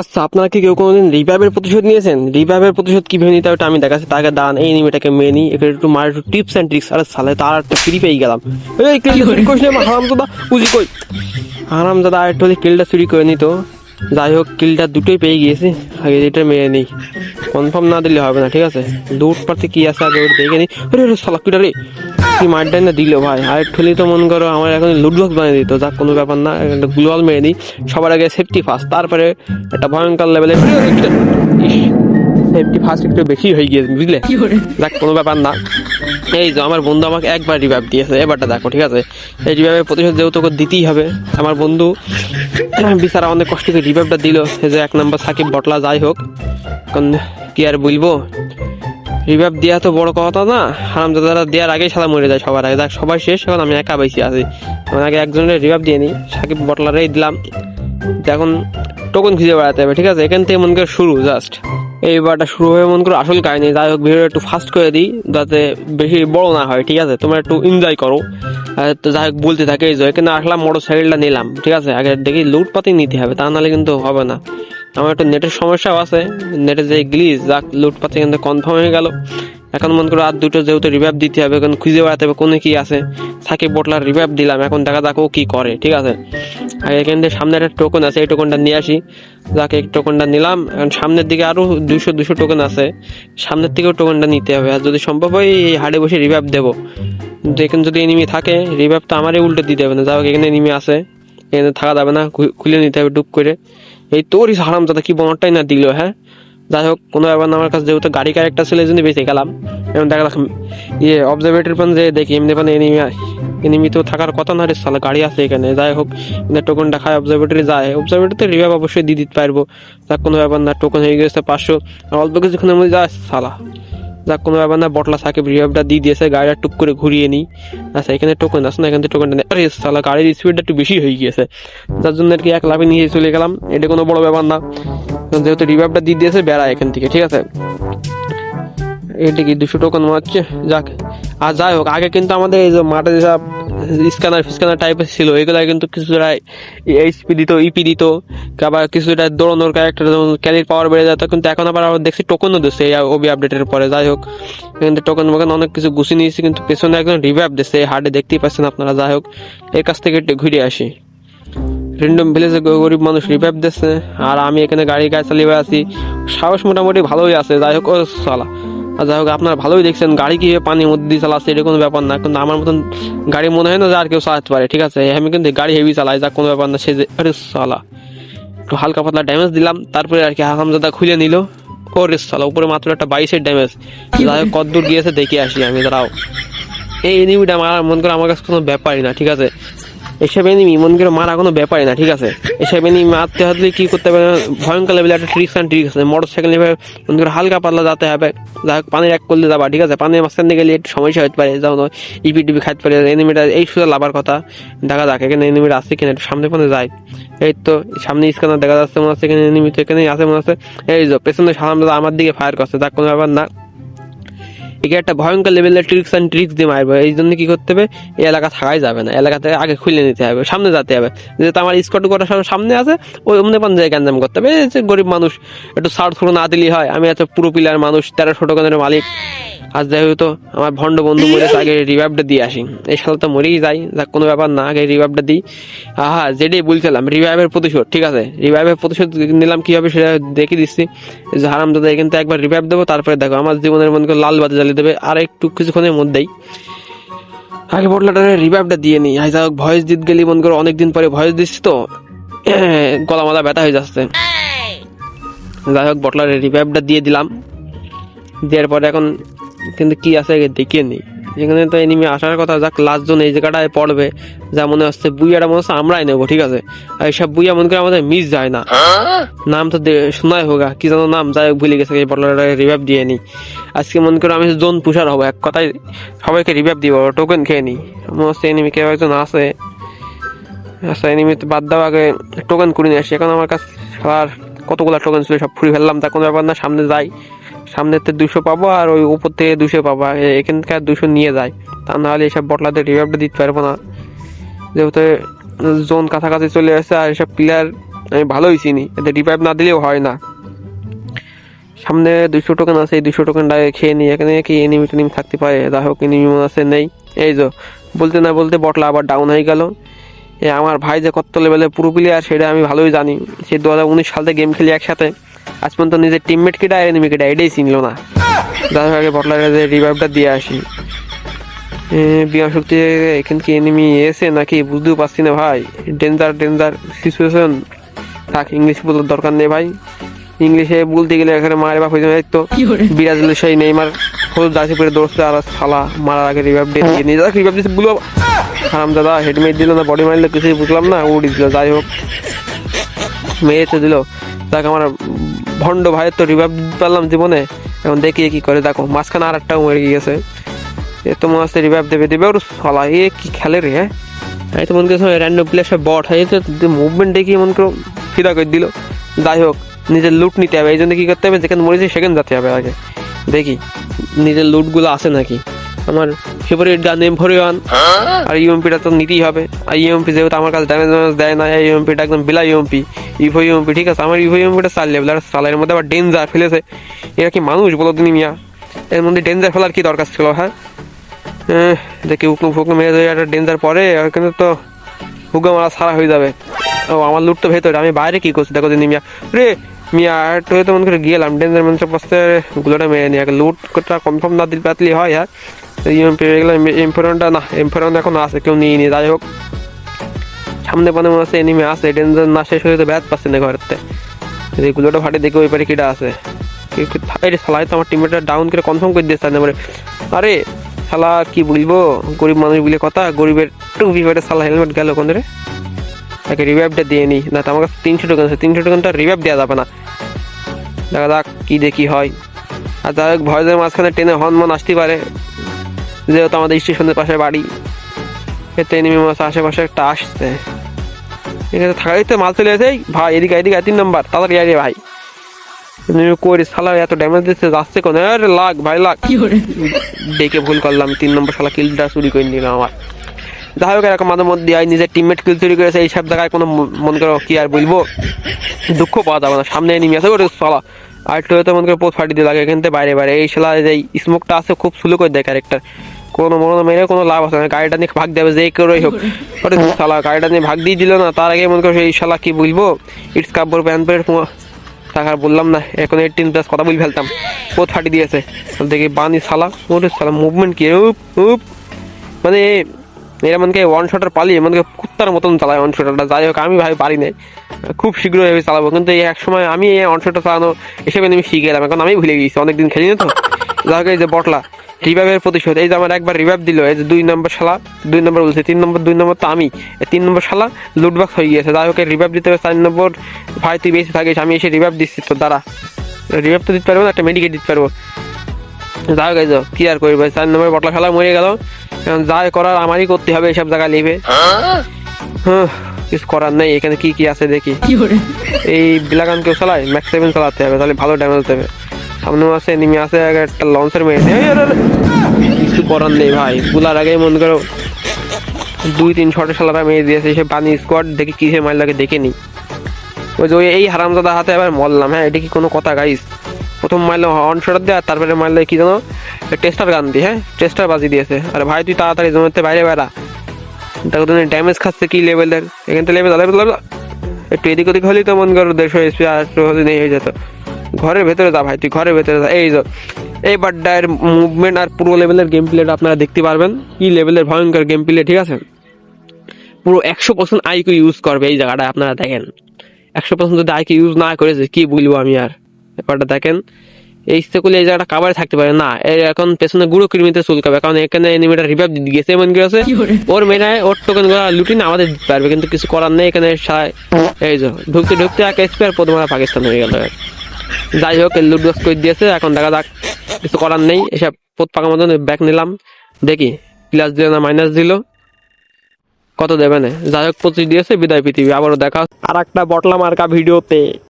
আচ্ছা আপনারা কি কেউ কোনোদিন রিভাইভের প্রতিশোধ নিয়েছেন? রিভাইভের প্রতিশোধ কীভাবে নিতে হবে? আমি দেখাচ্ছি। তাকে দান এই এনিমিটাকে মেয়ে নিই। এখানে একটু মার একটু টিপস অ্যান্ড ট্রিক্স আরে সালে তার একটা ফ্রি পেয়ে গেলাম। এই হারাম দাদা বুঝি কই? হারাম দাদা আর একটু কিলটা চুরি করে নিত। যাই হোক, কিলটা দুটোই পেয়ে গিয়েছি। আগে এটা মেরে নিই। কনফার্ম না দিলে হবে না, ঠিক আছে? লুট পাতে কি আছে আগে দেখে নিই। সালা কিটা রে? কি মারটাই না দিল ভাই? আর হলেই তো মন করো আমার এখন লুট বক্স বানিয়ে দিত যাক কোনো ব্যাপার না একটা গ্লোয়াল মেরে নিই। সবার আগে সেফটি ফার্স্ট তারপরে একটা ভয়ঙ্কর লেভেলে সেফটি ফার্স্ট একটু বেশি হয়ে গিয়েছে বুঝলে? দেখ কোনো ব্যাপার না। এই যে আমার বন্ধু আমাকে একবার রিভাইভ দিয়েছে এবারটা দেখো ঠিক আছে? এই রিভাইভের প্রতিশোধ যেহেতু দিতেই হবে আমার বন্ধু বিচারা অনেক কষ্ট করে রিভাইভটা দিল যে এক নম্বর সাকিব বটলা যাই হোক এখন কি আর বলব? রিভাইভ দেওয়া তো বড় কথা না। হারাম দাদারা দেওয়ার আগেই সাদা মরে যায় সবার আগে। দেখ সবাই শেষ, এখন আমি একা বেশি আছি। আমি আগে একজনের রিভাইভ দিয়ে নিই সাকিব বটলারেই দিলাম। এখন টোকন খুঁজে বেড়াতে হবে, ঠিক আছে? এখান থেকে মন করে শুরু জাস্ট এইবারটা শুরু হয়ে মন করো আসল কাহিনী। যাই হোক ভিডিও একটু ফাস্ট করে দিই, যাতে বেশি বড় না হয়, ঠিক আছে? তোমরা একটু এনজয় করো। তো যাই হোক, বলতে থাকে এই যে, এখানে আসলাম, মোটর সাইকেলটা নিলাম, ঠিক আছে? আগে দেখি লুটপাতি নিতে হবে, তা নাহলে কিন্তু হবে না। আমার একটু নেটের সমস্যাও আছে। নেটের যে গ্লিজ যাক লুটপাতি কিন্তু কনফার্ম হয়ে গেল। এখন মন করো আর দুটো যেহেতু রিভাইভ দিতে হবে, এখন খুঁজে বেড়াতে হবে কোনে কি আছে। সাকিব বটলার রিভাইভ দিলাম, এখন দেখা যাক ও কি করে, ঠিক আছে? আর এখান থেকে সামনে একটা টোকন আছে, এই টোকনটা নিয়ে আসি। যাকে, এই টোকনটা নিলাম। এখন সামনের দিকে আরও দুশো দুশো টোকন আছে। সামনের থেকেও টোকনটা নিতে হবে। আর যদি সম্ভব হয়, এই হাড়ে বসে রিভাইভ দেবো। কিন্তু এখানে যদি এনিমি থাকে রিভাইভ তো আমারই উল্টে দিতে হবে না। হোক, এখানে এনিমি আছে। এখানে থাকা যাবে না খুলে নিতে হবে ডুব করে। এই তোরই হারাম দাদা কি বোনটাই না দিল হ্যাঁ? যাই হোক, কোনো ব্যাপার আমার কাছে যেহেতু গাড়ি ক্যারেক্টার ছিল, এই বেঁচে গেলাম। এবং দেখা দেখ ইয়ে অবজারভেটরি পান যে দেখি, এমনি পান এনিমি এনিমি তো থাকার কথা না রে সালা গাড়ি আছে এখানে। যাই হোক টোকনটা খায় অবজারভেটরি যায়। অবজারভেটরিতে রিভাইভ অবশ্যই দিয়ে দিতে পারব। যাক, কোনো ব্যাপার না টোকন হয়ে গেছে পাঁচশো। অল্প কিছুক্ষণের মধ্যে যায় সালা যাক কোনো ব্যাপার না বটলা সাকিব রিভাইভটা দিয়ে দিয়েছে, গাড়িটা টুক করে ঘুরিয়ে নিই। আচ্ছা এখানে টোকেন আছে না, এখান থেকে টোকেনটা আরে সালা গাড়ির স্পিডটা একটু বেশি হয়ে গিয়েছে। যার জন্য আর কি এক লাভে নিয়ে চলে গেলাম। এটা কোনো বড় ব্যাপার না। যেহেতু রিভাইভটা দিয়ে দিয়েছে বেড়া এখান থেকে, ঠিক আছে? এটা কি দুশো টোকন মারছে? যাক, আর যাই হোক, আগে কিন্তু আমাদের এই যে মাঠে যেসব স্ক্যানার ফিস্ক্যানার টাইপের ছিল, এগুলো কিন্তু কিছুটা এইচপি দিত ইপি দিত, আবার কিছুটা দৌড়ানোর ক্যারেক্টার যেমন ক্যারির পাওয়ার বেড়ে যেত, কিন্তু এখন আবার আবার দেখছি টোকনও দিচ্ছে এই ওবি আপডেটের পরে, যাই হোক। কিন্তু টোকন মোকন অনেক কিছু গুছিয়ে নিয়েছি, কিন্তু পেছনে একজন রিভাইভ দিচ্ছে, এই হার্ডে দেখতেই পাচ্ছেন আপনারা, যাই হোক। এর কাছ থেকে একটু ঘুরে আসি। র্যান্ডম ভিলেজে গরিব মানুষ রিভাইভ দিচ্ছে, আর আমি এখানে গাড়ি গায়ে চালিয়ে আছি সাহস মোটামুটি ভালোই আছে, যাই হোক, ও সালা। যাই হোক, আপনারা ভালোই দেখছেন, গাড়ি কি পানির মধ্যে দিয়ে চালাচ্ছে এটা কোনো ব্যাপার না। কিন্তু আমার মতন গাড়ি মনে হয় না যে আর কেউ চালাতে পারে, ঠিক আছে? আমি কিন্তু গাড়ি হেভি চালাই যা কোনো ব্যাপার না, সে যে আরে সালা একটু হালকা পাতলা ড্যামেজ দিলাম, তারপরে আর কি হারামজাদা খুলে নিল। ও রে সালা উপরে মাত্র একটা বাইশের ড্যামেজ যাই হোক, কতদূর গিয়েছে, দেখে আসি আমি, দাঁড়াও। এই এনিমিটা আমার মন করে আমার কাছে কোনো ব্যাপারই না, ঠিক আছে? এসব মন করে মারা কোনো ব্যাপারই না, ঠিক আছে? এসব এনিমি মারতে হলে কি করতে হবে? ভয়ঙ্কর লেভেলে একটা ট্রিক্স অ্যান্ড ট্রিক্স আছে। মোটর সাইকেল নিয়ে মন করে হালকা পাতলা যেতে হবে হোক, পানির এক করলে যাবা, ঠিক আছে? পানির মাঝখানে গেলে একটু সমস্যা হতে পারে, যেমন ইপি টিপি খাইতে পারে এনিমিটা এই সুযোগ লাভার কথা। দেখা যাক, এখানে এনিমিটা আসছে কিনা, একটু সামনে পানে যায় এই তো, সামনে স্ক্যানার দেখা যাচ্ছে, মনে হচ্ছে এখানে এনিমি তো এখানেই আছে, মনে হচ্ছে। এই যে, পেছনে সামনে আমার দিকে ফায়ার করছে, যাক, কোনো ব্যাপার না। একে একটা ভয়ঙ্কর লেভেলের ট্রিক্স অ্যান্ড ট্রিক্স দিয়ে মারবে। এই জন্য কি করতে হবে? এই এলাকা থাকাই যাবে না। এলাকাতে আগে খুলে নিতে হবে, সামনে যেতে হবে। যেহেতু আমার স্কট করা সব সামনে আছে, ওই অমনে পান জায়গায় গ্যাঞ্জাম করতে হবে। যে গরিব মানুষ, একটু সার্ট থ্রো না দিলেই হয়। আমি এত পুরো পিলার মানুষ তেরোশো টাকার মালিক। আজ যেহেতু আমার ভণ্ড বন্ধু মরেছে আগে রিভাইভটা দিয়ে আসি। এই সাল তো মরেই যাই যাক কোনো ব্যাপার না, আগে রিভাইভটা দিই। আহা, যেটাই বলছিলাম রিভাইভের প্রতিশোধ, ঠিক আছে? রিভাইভের প্রতিশোধ নিলাম কি হবে সেটা দেখে দিচ্ছি। যে হারাম দাদা এখান থেকে একবার রিভাইভ দেবো, তারপরে দেখো। আমার জীবনের মন করে লাল বাতি জ্বালিয়ে দেবে। আর একটু কিছুক্ষণের মধ্যেই আগে বটলাটা রিভাইভটা দিয়ে নিই। আই যাক ভয়েস দিতে গেলি মন করে অনেকদিন পরে ভয়েস দিচ্ছি তো, গলা মালা ব্যথা হয়ে যাচ্ছে। যাই হোক, বটলার রিভাইভটা দিয়ে দিলাম। দেওয়ার পরে এখন কিন্তু কি আছে দেখিয়ে নিই। এখানে তো এনিমি আসার কথা, যাক লাস্ট জন এই জায়গাটায় পড়বে। যা মনে হচ্ছে বুইয়াটা মনে হচ্ছে আমরাই নেব, ঠিক আছে? আর এইসব বুইয়া মনে করে আমাদের মিস যায় না। নাম তো শোনাই হোগা কি যেন নাম, যাই হোক, ভুলে গেছে, এই বটলাটা রিভাইভ দিয়ে নিই আজকে মনে করো আমি জোন পুষার হব, এক কথায় সবাইকে রিভাইভ দিব টোকেন খেয়ে নিই মনে হচ্ছে এনিমি কেউ একজন আছে। আচ্ছা এনিমি বাদ দাও, আগে টোকেন করে নিয়ে আসি। এখন আমার কাছে আর কতগুলো টোকেন ছিল, সব ফুরি ফেললাম, তা কোনো ব্যাপার না, সামনে যাই। সামনে তো দুশো পাবো আর ওই উপর থেকে দুশো পাবো। আর এখান থেকে দুশো নিয়ে যায়। তা নাহলে এইসব বটলাতে রিভাইভটা দিতে পারব না। যেহেতু জোন কাছাকাছি চলে আসছে আর এসব প্লেয়ার আমি ভালোই চিনি এতে রিভাইভ না দিলেও হয় না। সামনে দুশো টোকেন আছে, এই দুশো টোকেনটা খেয়ে নিই। এখানে কি এনিমি টেনিমি থাকতে পারে? যাই হোক এনিমি মনে আছে নেই। এই যে, বলতে না বলতে বটলা আবার ডাউন হয়ে গেল। এ, আমার ভাই যে কত লেভেলে পুরো প্লেয়ার সেটা আমি ভালোই জানি। সে দু হাজার উনিশ সাল থেকে গেম খেলি একসাথে। আজ পর্যন্ত নিজের টিমমেট কেটা এনিমি কেটা এটাই চিনল না। হোক আগে বটলার কাছে রিভাইভটা দিয়ে আসি। বিমান শক্তি এখানে কি এনিমি এসে নাকি বুঝতেও পারছি না ভাই। ডেঞ্জার ডেঞ্জার সিচুয়েশন থাক ইংলিশ বলার দরকার নেই ভাই। ইংলিশে বলতে গেলে এখানে মায়ের বাপ হয়ে যাবে তো। বিরাজের সেই নেইমার হলুদ জার্সি পরে দৌড়ছে আর শালা মারার আগে রিভাইভ দিয়ে দিয়ে নিয়ে যাক। রিভাইভ দিচ্ছে বুঝলো হারাম দাদা হেডমেট দিল না বডি মারলে কিছুই বুঝলাম না উড়ি দিল যাই হোক। মেরেছে দিল। তাকে আমার ভণ্ড ভাইয়ের তো রিভাইভ পারলাম জীবনে। এখন দেখি কি করে। দেখো, মাঝখানে আর একটাও মরে গিয়েছে। এ তো মনে হচ্ছে রিভাইভ দেবে দেবে। ওর শালা, এ কি খেলে রে হ্যাঁ? তো মনে করছে র্যান্ডম প্লেয়ার সব বট হয়? তো মুভমেন্ট দেখি মনে করো, ফিদা করে দিল। যাই হোক, নিজের লুট নিতে হবে। এই জন্য কী করতে হবে? যেখানে মরেছে সেখানে যেতে হবে আগে। দেখি, নিজের লুটগুলো আছে নাকি? আমার favourite gun M four one আর ইউএমপিটা তো নিতেই হবে। আর ইউএমপি যেহেতু আমার কাছে ড্যামেজ ড্যামেজ দেয় না ইউএমপিটা একদম বিলা ইউএমপি ইভো ইউএমপি ঠিক আছে? আমার ইভো ইউএমপিটা চার লেভেল আর সালের মধ্যে আবার ডেঞ্জার ফেলেছে। এরা কি মানুষ বলো তুমি মিয়া? এর মধ্যে ডেঞ্জার ফেলার কি দরকার ছিল হ্যাঁ? দেখি উকলুম ফুকলুম মেরে যদি একটা ডেঞ্জার পরে কিন্তু তো হুগা মারা সারা হয়ে যাবে। ও আমার লুট তো ভেতরে। আমি বাইরে কি করছি? দেখো দিন মিয়া। রে মিয়া একটু হয়তো মনে করে গেলাম। ডেঞ্জার মানুষের পাশে গুলোটা মেরে নিয়ে লুট কোটা কনফার্ম না দিলে পাতলি হয় হ্যাঁ? ইউএমপি এগুলো এমফোরনটা না এমফোরন এখন আছে, কেউ নিয়ে নি যাই হোক সামনে পানে মনে হচ্ছে এনিমে আছে ডেঞ্জার না শেষ হয়ে তো ব্যাট পাচ্ছে না ঘরেতে। এগুলোটা ফাটে দেখে ওই পারে কিটা আছে। আরে শালা তো আমার টিমমেটটা ডাউন করে কনফার্ম করে দিয়েছে তার আরে শালা, কি বলব? গরিব মানুষ বলে কথা, গরিবের টুপি পেটে শালা হেলমেট গেল কোন রে তাকে রিভাইভটা দিয়ে নি। না, তো আমার কাছে তিনশো টোকেন আছে, তিনশো টোকেনটা রিভাইভ দেওয়া যাবে না। দেখা যাক কি দেখি হয়। আর যাই হোক, ভয়েসের মাঝখানে ট্রেনে হনমন আসতে পারে। যেহেতু আমাদের স্টেশনের পাশে বাড়ি এতে এনিমি মাছ আশেপাশে একটা আসছে। এখানে থাকাই তো মাল চলে এসে ভাই এদিকে এদিকে তিন নম্বর তাড়াতাড়ি আগে ভাই। কই শালা এত ড্যামেজ দিচ্ছে যাচ্ছে কোন আরে লাগ ভাই লাগ। ডেকে ভুল করলাম তিন নম্বর শালা কিলটা চুরি করে নিলাম আমার। যাই হোক এরকম মাঝে মধ্যে হয় নিজের টিমমেট কিল চুরি করেছে এইসব জায়গায় কোনো মনে করো কি আর বলব। দুঃখ পাওয়া যাবে না। সামনে এনিমি আছে ওরে শালা। আর হয়তো মনে করো পোস্ট ফাটি দিয়ে লাগে এখান থেকে বাইরে বাইরে। এই শালা যে স্মোকটা আছে খুব স্লো করে দেয় ক্যারেক্টার কোনো মনে মেরে কোনো লাভ আছে না। গাড়িটা নিয়ে ভাগ দেবে যে করেই হোক। ওরে শালা গাড়িটা নিয়ে ভাগ দিয়ে দিল না তার আগে মনে করো এই শালা কি বলব? ইটস কাব্বর প্যান প্যান্ট টাকার বললাম না এখন এইটিন প্লাস কথা বলে ফেলতাম। পোত ফাটি দিয়েছে। দেখি বানি শালা ওরে শালা মুভমেন্ট কি? উপ উপ। মানে এরা মনকে ওয়ান শটার পালিয়ে মনকে কুত্তার মতন চালায় ওয়ান শটারটা যাই হোক আমি ভাই পারি না খুব শীঘ্রই আমি চালাবো। কিন্তু এই এক সময় আমি এই ওয়ান শটার চালানো হিসেবে আমি শিখে গেলাম। এখন আমি ভুলে গেছি। অনেকদিন খেলি না তো। যাই হোক এই যে বটলা। রিভাইভের প্রতিশোধ। এই যে আমার একবার রিভাইভ দিল এই যে দুই নম্বর শালা দুই নম্বর বলছে তিন নম্বর দুই নম্বর তো আমি। তিন নম্বর শালা লুটবক্স হয়ে গিয়েছে। যাই হোক রিভাইভ দিতে হবে চার নম্বর ভাই তুই বেশি থাকিস আমি এসে রিভাইভ দিচ্ছি তো দাঁড়া। রিভাইভ তো দিতে পারব না একটা মেডিকেট দিতে পারব। যাই হোক এই যে কি আর করবে চার নম্বর বটলা খেলা মরে গেল। যা করার আমারই করতে হবে এইসব জায়গায় লিবে হ্যাঁ কিছু করার নেই এখানে কি কি আছে দেখি। এই বিলাগান কেউ চালায় ম্যাক্স সেভেন চালাতে হবে তাহলে ভালো ড্যামেজ দেবে সামনে আছে নিমে আছে একটা লঞ্চের নেই কিছু করার নেই ভাই বুলার আগে মনে করো দুই, তিন শটের সালারা মেরে দিয়েছে, সে পানি স্কোয়াড দেখি কিসে মাইল লাগে দেখে নি। ওই যে এই হারামজাদা হাতে এবার মরলাম হ্যাঁ এটা কি কোনো কথা গাইস প্রথম মারলে অন শটার দেয়, আর তারপরে মারলে কি জানো? টেস্টার গান দিয়ে হ্যাঁ টেস্টার বাজি দিয়েছে। আরে ভাই, তুই তাড়াতাড়ি জমিতে বাইরে বেড়া। দেখো তুমি ড্যামেজ খাচ্ছে কি লেভেলের এখান থেকে লেভেল একটু এদিক ওদিক হলেই তো মন করো দেড়শো এসপি আর হলে নেই, হয়ে যেত। ঘরের ভেতরে যা ভাই তুই ঘরের ভেতরে যা। এই যে এই বাড্ডায়ের মুভমেন্ট আর পুরো লেভেলের গেম প্লেটা আপনারা দেখতে পারবেন। কি লেভেলের ভয়ঙ্কর গেম প্লে ঠিক আছে? পুরো একশো পার্সেন্ট আইকিউ ইউজ করবে এই জায়গাটা আপনারা দেখেন। একশো পার্সেন্ট যদি আইকিউ ইউজ না করেছে কি বলব আমি আর? ব্যাপারটা দেখেন। এই ইচ্ছে এই জায়গাটা কাবারে থাকতে পারে না। এর এখন পেছনে গুঁড়ো কৃমিতে চুলকাবে কারণ এখানে এনিমিটা রিভাইভ গেছে এমন কি আছে? ওর মেয়েরায় ওর টোকেন লুটি না আমাদের দিতে পারবে কিন্তু কিছু করার নেই এখানে এই যে ঢুকতে ঢুকতে এক এসপি আর প্রথম পাকিস্তান হয়ে গেল। যাই হোক লুট বক্স করে দিয়েছে, এখন দেখা যাক, কিছু করার নেই, এসব পোত পাকা মতন ব্যাগ নিলাম। দেখি, প্লাস দিল না মাইনাস দিল। কত দেবে না? যাই হোক, পঁচিশ দিয়েছে, বিদায় পৃথিবী, আবারও দেখা আর একটা বটলা মার্কা ভিডিওতে।